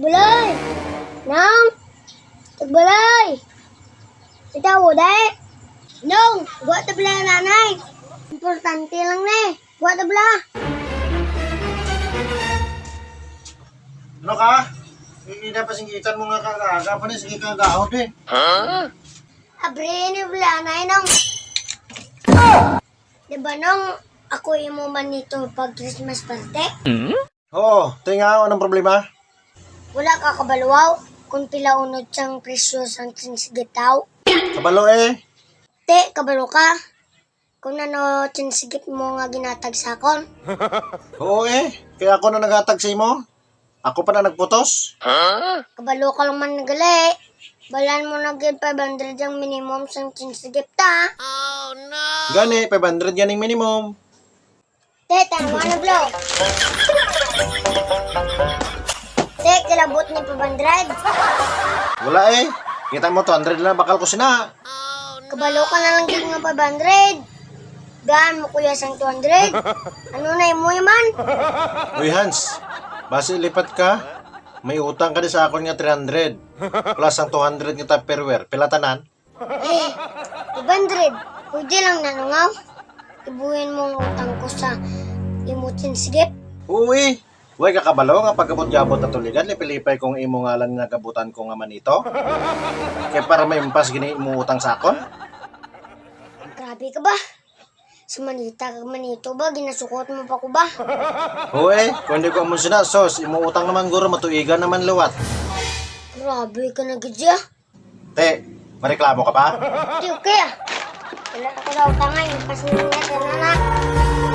Tagbalay! Nang! Tagbalay! Nang! Tagbalay! Itaw, day! Nong! Buat tabla nanay! Importante lang na eh! Buat tabla! Ano ka? Hindi na pa singitan mo nga kagaga pa na sige kagaot eh. Abre ni bla nanay nong! Diba nong ako yung mo man nito pag Christmas party? Oo, tinga anong problema? Wala ka kabalwaw kung pila unod siyang presyo sa sinsigitaw. Kabalo eh. Te, kabalo ka. Kung ano sinsigit mo nga ginatag sa akon. Oo eh. Kaya ako na naghatag sa imo. Ako pa na nagputos. Kabalo ka lang man nagali. Balan mo na gid 500 ang minimum sa sinsigit ta. Gani, 500 ganing minimum. Te, tanong mo na blow. Te, kilabot ni 500. Wala eh. Kita mo 200 na bakal ko sina. Kabalo ka na lang gid nga 500. Gaan mo kuya sang 200. Ano na mo man? Uy Hans, base lipat ka. May utang ka di sa akon nga 300. Plus ang 200 nga tupperware. Pilatanan. Eh, 500. Pwede lang nanungaw. Ibuhin mo ang utang ko sa imutin sigip. Uy, Uy, kakabalo nga pagkabot-gabot na tuligan, lipilipay kong imo nga lang nga ko nga manito. Kaya para may impas gini mo utang sa akon. Grabe ka ba? Sa manita kag manito ba? Ginasukot mo pa ko ba? Uy, kung hindi ko mo sina, sos, imo utang naman guro, matuigan naman luwat. Grabe ka na gidya. Te, mareklamo ka pa? Di okay ah. Wala ako daw tangay. Pas nila na na.